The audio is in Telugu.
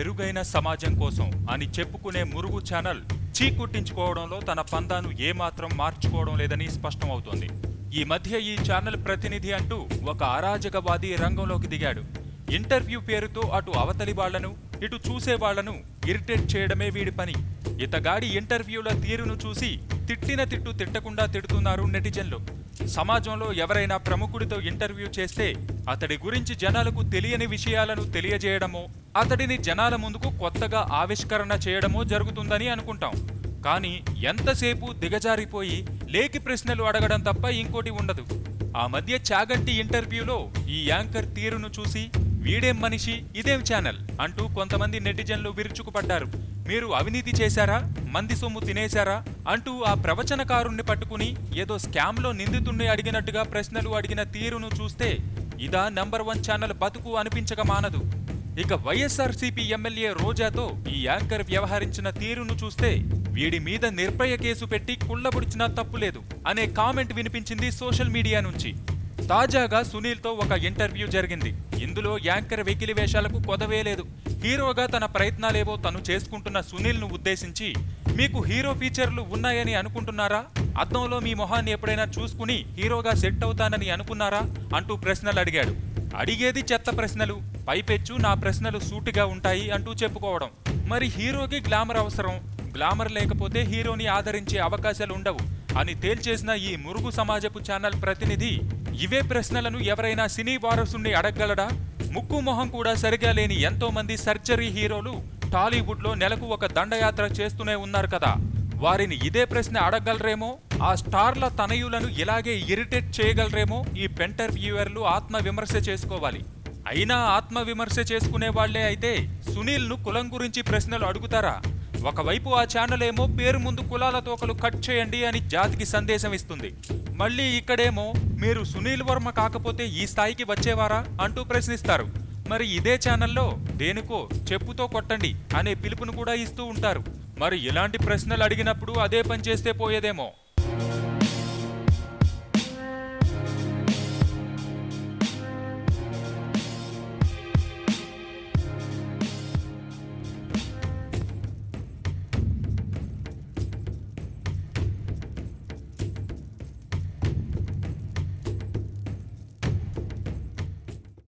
మెరుగైన సమాజం కోసం అని చెప్పుకునే మురుగు ఛానల్ చీకుట్టించుకోవడంలో తన పందాను ఏమాత్రం మార్చుకోవడం లేదని స్పష్టమవుతోంది. ఈ మధ్య ఈ ఛానల్ ప్రతినిధి అంటూ ఒక అరాజకవాది రంగంలోకి దిగాడు. ఇంటర్వ్యూ పేరుతో అటు అవతలి వాళ్ళను ఇటు చూసే వాళ్ళను ఇరిటేట్ చేయడమే వీడి పని. ఇతగాడి ఇంటర్వ్యూల తీరును చూసి తిట్టిన తిట్టు తిట్టకుండా తిడుతున్నారు నెటిజన్లు. సమాజంలో ఎవరైనా ప్రముఖుడితో ఇంటర్వ్యూ చేస్తే అతడి గురించి జనాలకు తెలియని విషయాలను తెలియజేయడమో అతడిని జనాల ముందుకు కొత్తగా ఆవిష్కరణ చేయడమో జరుగుతుందని అనుకుంటాం. కానీ ఎంతసేపు దిగజారిపోయి లేకి ప్రశ్నలు అడగడం తప్ప ఇంకోటి ఉండదు. ఆ మధ్య చాగంటి ఇంటర్వ్యూలో ఈ యాంకర్ తీరును చూసి వీడేం మనిషి? ఇదేం ఛానల్? అంటూ కొంతమంది నెటిజన్లు విరుచుకుపడ్డారు. మీరు అవినీతి చేశారా? మంది సొమ్ము తినేశారా? అంటూ ఆ ప్రవచనకారుణ్ణి పట్టుకుని ఏదో స్కామ్లో నిందితుణ్ణి అడిగినట్టుగా ప్రశ్నలు అడిగిన తీరును చూస్తే ఇదా నంబర్ వన్ ఛానల్ బతుకు అనిపించక మానదు. ఇక వైఎస్ఆర్సీపీ ఎమ్మెల్యే రోజాతో ఈ యాంకర్ వ్యవహరించిన తీరును చూస్తే వీడి మీద నిర్భయ కేసు పెట్టి కుళ్ళబుడిచినా తప్పులేదు అనే కామెంట్ వినిపించింది సోషల్ మీడియా నుంచి. తాజాగా సునీల్తో ఒక ఇంటర్వ్యూ జరిగింది. ఇందులో యాంకర్ వెకిలి వేషాలకు కొదవేలేదు హీరోగా తన ప్రయత్నాలేవో తను చేసుకుంటున్న సునీల్ను ఉద్దేశించి మీకు హీరో ఫీచర్లు ఉన్నాయని అనుకుంటున్నారా? అద్దంలో మీ మొహాన్ని ఎప్పుడైనా చూసుకుని హీరోగా సెట్ అవుతానని అనుకున్నారా అంటూ ప్రశ్నలు అడిగాడు. అడిగేది చెత్త ప్రశ్నలు పైపెచ్చు నా ప్రశ్నలు సూటిగా ఉంటాయి అంటూ చెప్పుకోవడం. మరి హీరోకి గ్లామర్ అవసరం? గ్లామర్ లేకపోతే హీరోని ఆదరించే అవకాశాలు ఉండవు. అని తేల్చేసిన ఈ మురుగు సమాజపు ఛానల్ ప్రతినిధి ఇవే ప్రశ్నలను ఎవరైనా సినీ వారసుణ్ణి అడగగలడా? ముక్కు మొహం కూడా సరిగా లేని ఎంతో మంది సర్జరీ హీరోలు టాలీవుడ్లో నెలకు ఒక దండయాత్ర చేస్తూనే ఉన్నారు కదా. వారిని ఇదే ప్రశ్న అడగలరేమో ఆ స్టార్ల తనయులను ఇలాగే ఇరిటేట్ చేయగలరేమో? ఈ పెంటర్ వ్యూవర్లు ఆత్మ విమర్శ చేసుకోవాలి. అయినా ఆత్మ విమర్శ చేసుకునే వాళ్ళే అయితే సునీల్ను కులం గురించి ప్రశ్నలు అడుగుతారా? ఒకవైపు ఆ ఛానల్ ఏమో పేరు ముందు కులాల తోకలు కట్ చేయండి అని జాతికి సందేశం ఇస్తుంది. మళ్ళీ ఇక్కడేమో మీరు సునీల్ వర్మ కాకపోతే ఈ స్థాయికి వచ్చేవారా అంటూ ప్రశ్నిస్తారు. మరి ఇదే ఛానల్లో దేనికో చెప్పుతో కొట్టండి అనే పిలుపును కూడా ఇస్తూ ఉంటారు. మరి ఎలాంటి ప్రశ్నలు అడిగినప్పుడు అదే పని చేస్తే పోయేదేమో.